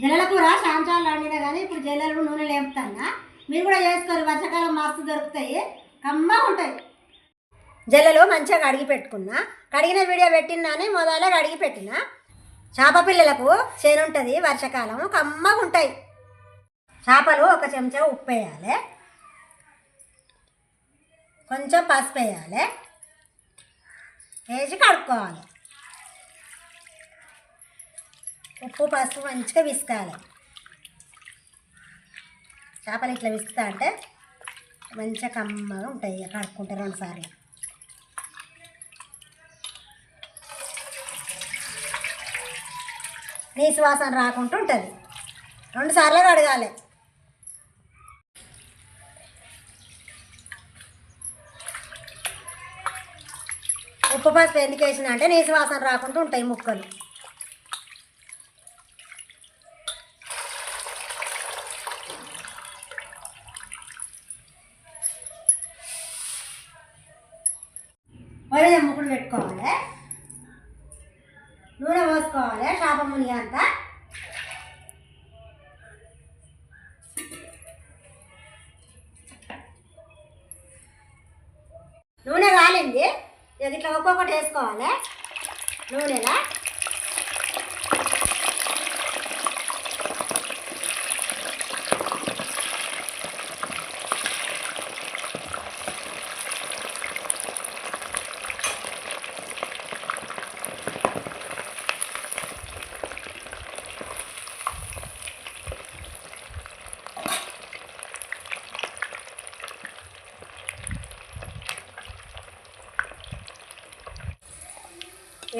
జలల కూర సాయంత్రాలు వండినా కానీ ఇప్పుడు జల్లలు నూనె లేపుతానా? మీరు కూడా చేసుకోరు వర్షాకాలం మస్తు దొరుకుతాయి. కమ్మగా ఉంటాయి. జల్లలు మంచిగా కడిగి పెట్టుకున్నా. కడిగిన వీడియో పెట్టినానే మొదలే కడిగి పెట్టిన. చేప పిల్లలకు చేరుంటుంది వర్షాకాలం కమ్మగా ఉంటాయి. చేపలు ఒక చెంచా ఉప్పు వేయాలి. కొంచెం పసుపు వేయాలి. వేసి కడుక్కోవాలి. ఉప్పు పసుపు మంచిగా విసుకాలి చేపలు ఇట్లా విసుకుతా అంటే మంచిగా కమ్మగా ఉంటాయి ఇక కడుక్కుంటే రెండు సార్లు. వాసన రాకుండా ఉంటుంది. రెండు సార్లు కడగాలి. ఉప్పు పసుపు ఎందుకు వేసిన అంటే నీసు వాసన రాకుండా ఉంటాయి ముక్కలు. బయట ముక్కుడు పెట్టుకోవాలి. నూనె పోసుకోవాలి చేప మునిగి అంతా. నూనె కాలింది. ఇట్లా ఒక్కొక్కటి వేసుకోవాలి. నూనెలా?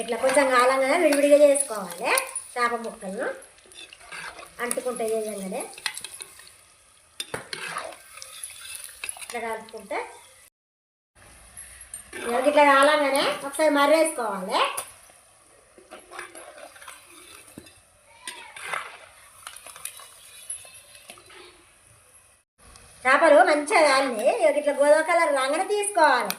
ఇట్లా కొంచెం కాలంగానే విడివిడిగా చేసుకోవాలి. చేప ముక్కలను అంటుకుంటే చేయంగానే ఇట్లా కలుపుకుంటే ఇట్లా కాలంగానే ఒకసారి మర్రేసుకోవాలి. చేపలు మంచిగా కాలినాయి. ఇట్లా గోధుమ కలర్ రాగానే తీసుకోవాలి.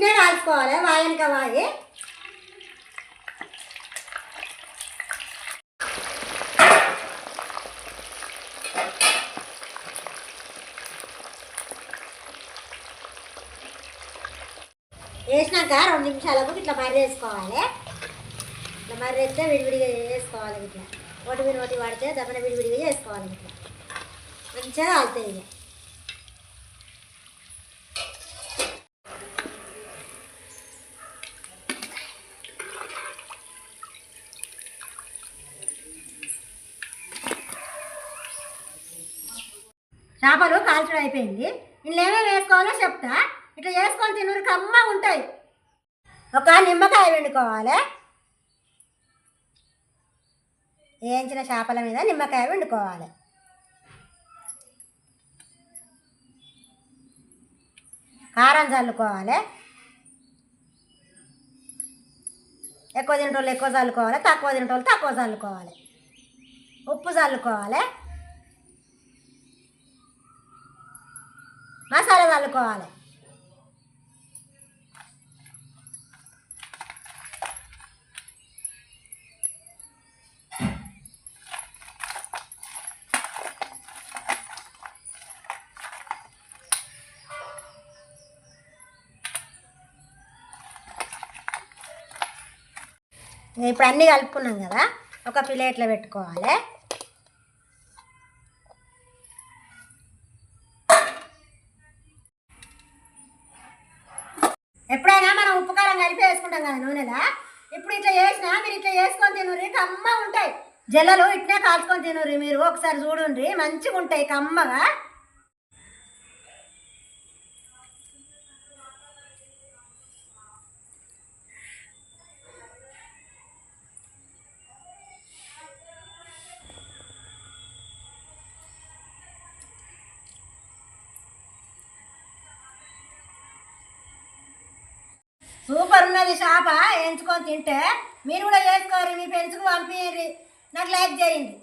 అన్ని గిట్నే కాల్చుకోవాలి వాయనక వాయి. వేసినాక రెండు నిమిషాలకు ఇట్లా మర్రేసుకోవాలి ఇట్లా మర్రేస్తే విడివిడిగా వేసుకోవాలి ఇట్లా. ఒకటి మీద ఒకటి పడితే దమ్మన విడివిడిగా చేసుకోవాలి ఇట్లా. మంచిగా కాలుతాయి ఇక చేపలు కాల్చడం అయిపోయింది. ఇందులో ఏమేమి వేసుకోవాలో చెప్తా. ఇట్లా చేసుకొని తినూరు కమ్మ ఉంటాయి. ఒక నిమ్మకాయ వండుకోవాలి వేయించిన చేపల మీద నిమ్మకాయ వండుకోవాలి కారం చల్లుకోవాలి. ఎక్కువ తింటోళ్ళు ఎక్కువ చల్లుకోవాలి. తక్కువ తింటోళ్ళు తక్కువ చల్లుకోవాలి. ఉప్పు చల్లుకోవాలి. మసాలా చల్లుకోవాలి. ఇప్పుడు అన్నీ కలుపుకున్నాం కదా ఒక ప్లేట్లో పెట్టుకోవాలి. మనం ఉపకారం కలిపి వేసుకుంటాం కదా నూనెలా. ఇప్పుడు ఇట్లా చేసినా మీరు ఇట్లా చేసుకొని తినుర్రి కమ్మ ఉంటాయి. జల్లలు ఇట్నే కాల్చుకొని తినుర్రి మీరు. ఒకసారి చూడుండ్రి మంచిగా ఉంటాయి కమ్మగా. సూపర్ ఉన్నది షాప ఎంచుకొని తింటే. మీరు కూడా చేసుకోరు మీ పెంచుకు పంపించండి నాకు లైక్ చేయండి.